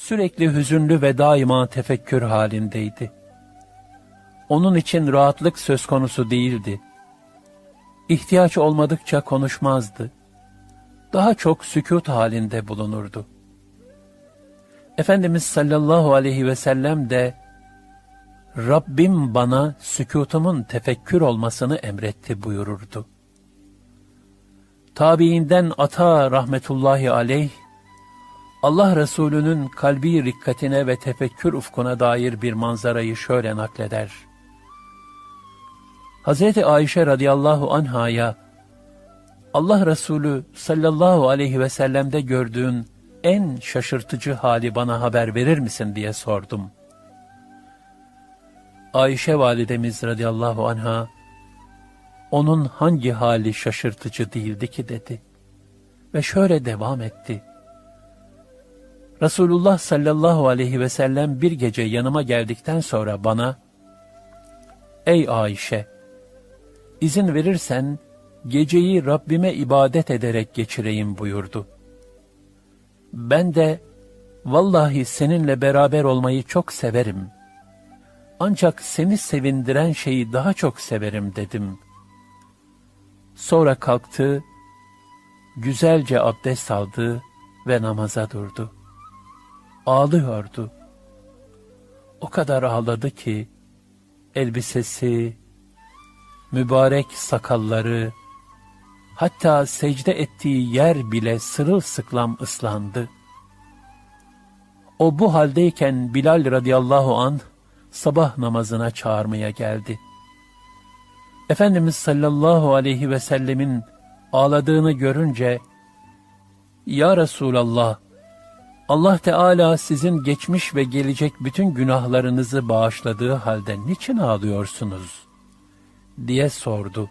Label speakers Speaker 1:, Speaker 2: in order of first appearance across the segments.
Speaker 1: sürekli hüzünlü ve daima tefekkür halindeydi. Onun için rahatlık söz konusu değildi. İhtiyaç olmadıkça konuşmazdı. Daha çok sükut halinde bulunurdu. Efendimiz sallallahu aleyhi ve sellem de Rabbim bana sükutumun tefekkür olmasını emretti buyururdu. Tabiinden Ata rahmetullahi aleyh, Allah Resulü'nün kalbi rikkatine ve tefekkür ufkuna dair bir manzarayı şöyle nakleder. Hazreti Ayşe radıyallahu anhaya, Allah Resulü sallallahu aleyhi ve sellem'de gördüğün en şaşırtıcı hali bana haber verir misin diye sordum. Ayşe validemiz radıyallahu anha, onun hangi hali şaşırtıcı değildi ki dedi. Ve şöyle devam etti. Resulullah sallallahu aleyhi ve sellem bir gece yanıma geldikten sonra bana, Ey Ayşe! izin verirsen geceyi Rabbime ibadet ederek geçireyim buyurdu. Ben de, vallahi seninle beraber olmayı çok severim. Ancak seni sevindiren şeyi daha çok severim dedim. Sonra kalktı, güzelce abdest aldı ve namaza durdu ağlıyordu. O kadar ağladı ki elbisesi, mübarek sakalları, hatta secde ettiği yer bile sırılsıklam ıslandı. O bu haldeyken Bilal radıyallahu an sabah namazına çağırmaya geldi. Efendimiz sallallahu aleyhi ve sellemin ağladığını görünce, Ya Resulallah, Allah Teala sizin geçmiş ve gelecek bütün günahlarınızı bağışladığı halde niçin ağlıyorsunuz? diye sordu.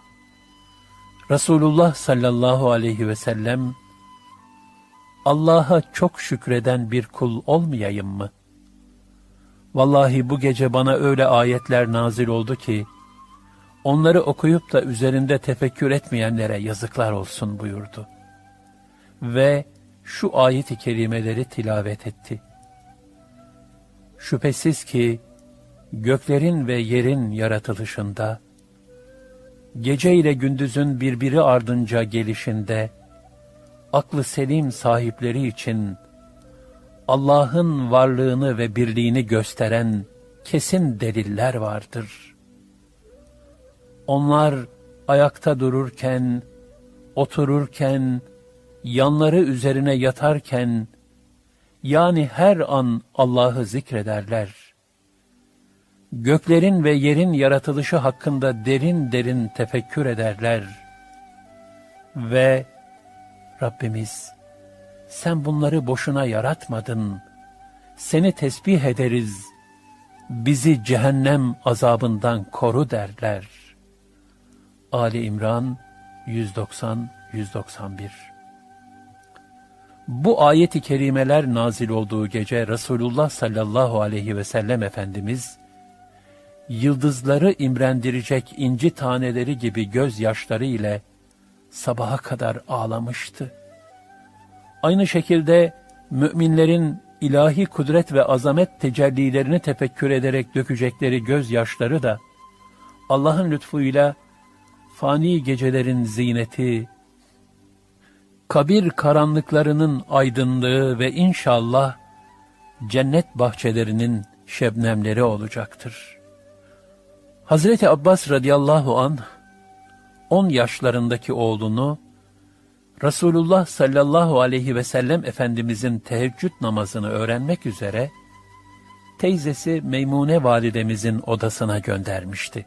Speaker 1: Resulullah sallallahu aleyhi ve sellem, Allah'a çok şükreden bir kul olmayayım mı? Vallahi bu gece bana öyle ayetler nazil oldu ki, onları okuyup da üzerinde tefekkür etmeyenlere yazıklar olsun buyurdu. Ve, şu ayet-i kerimeleri tilavet etti. Şüphesiz ki göklerin ve yerin yaratılışında, gece ile gündüzün birbiri ardınca gelişinde, aklı selim sahipleri için Allah'ın varlığını ve birliğini gösteren kesin deliller vardır. Onlar ayakta dururken, otururken, yanları üzerine yatarken, yani her an Allah'ı zikrederler. Göklerin ve yerin yaratılışı hakkında derin derin tefekkür ederler. Ve Rabbimiz, sen bunları boşuna yaratmadın, seni tesbih ederiz, bizi cehennem azabından koru derler. Ali İmran 190-191 bu ayeti kerimeler nazil olduğu gece Resulullah sallallahu aleyhi ve sellem Efendimiz, yıldızları imrendirecek inci taneleri gibi gözyaşları ile sabaha kadar ağlamıştı. Aynı şekilde müminlerin ilahi kudret ve azamet tecellilerini tefekkür ederek dökecekleri gözyaşları da Allah'ın lütfuyla fani gecelerin zineti, kabir karanlıklarının aydınlığı ve inşallah cennet bahçelerinin şebnemleri olacaktır. Hazreti Abbas radıyallahu an 10 yaşlarındaki oğlunu Resulullah sallallahu aleyhi ve sellem Efendimizin teheccüd namazını öğrenmek üzere teyzesi Meymune validemizin odasına göndermişti.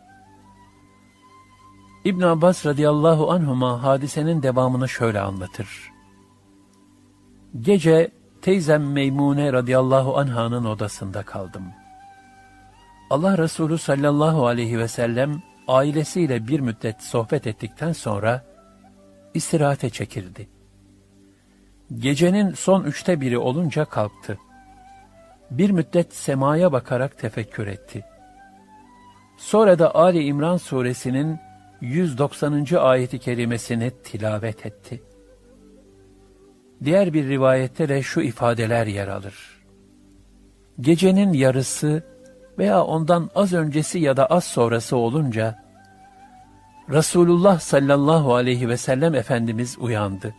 Speaker 1: İbn Abbas radıyallahu anhuma hadisenin devamını şöyle anlatır. Gece teyzem Meymune radıyallahu anhanın odasında kaldım. Allah Resulü sallallahu aleyhi ve sellem ailesiyle bir müddet sohbet ettikten sonra istirahate çekildi. Gecenin son üçte biri olunca kalktı. Bir müddet semaya bakarak tefekkür etti. Sonra da Ali İmran suresinin 190. ayeti kerimesini tilavet etti. Diğer bir rivayette de şu ifadeler yer alır. Gecenin yarısı veya ondan az öncesi ya da az sonrası olunca Resulullah sallallahu aleyhi ve sellem Efendimiz uyandı.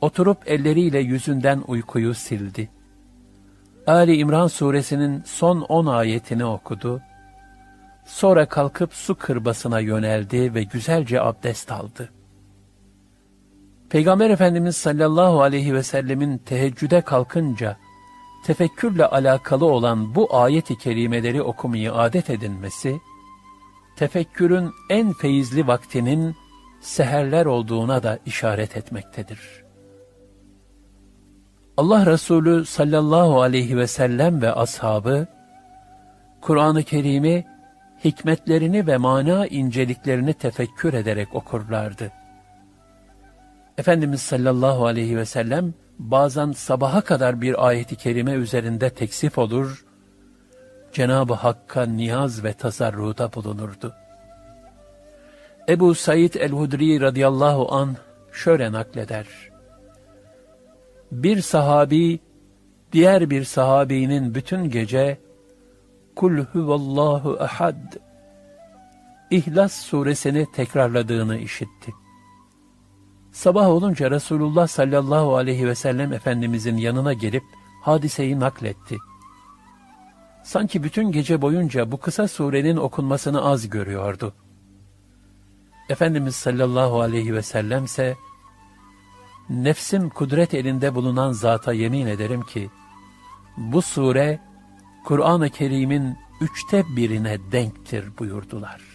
Speaker 1: Oturup elleriyle yüzünden uykuyu sildi. Ali İmran suresinin son on ayetini okudu. Sonra kalkıp su kırbasına yöneldi ve güzelce abdest aldı. Peygamber Efendimiz sallallahu aleyhi ve sellemin teheccüde kalkınca, tefekkürle alakalı olan bu ayet-i kerimeleri okumayı adet edinmesi, tefekkürün en feyizli vaktinin seherler olduğuna da işaret etmektedir. Allah Resulü sallallahu aleyhi ve sellem ve ashabı, Kur'an-ı Kerim'i hikmetlerini ve mana inceliklerini tefekkür ederek okurlardı. Efendimiz sallallahu aleyhi ve sellem bazen sabaha kadar bir ayeti kerime üzerinde teksif olur, Cenab-ı Hakk'a niyaz ve tasarruda bulunurdu. Ebu Said el-Hudri radıyallahu an şöyle nakleder. Bir sahabi, diğer bir sahabinin bütün gece Kul huvallahu ahad İhlas suresini tekrarladığını işitti. Sabah olunca Resulullah sallallahu aleyhi ve sellem Efendimizin yanına gelip hadiseyi nakletti. Sanki bütün gece boyunca bu kısa surenin okunmasını az görüyordu. Efendimiz sallallahu aleyhi ve sellemse, nefsim kudret elinde bulunan zata yemin ederim ki, bu sure, Kur'an-ı Kerim'in üçte birine denktir buyurdular.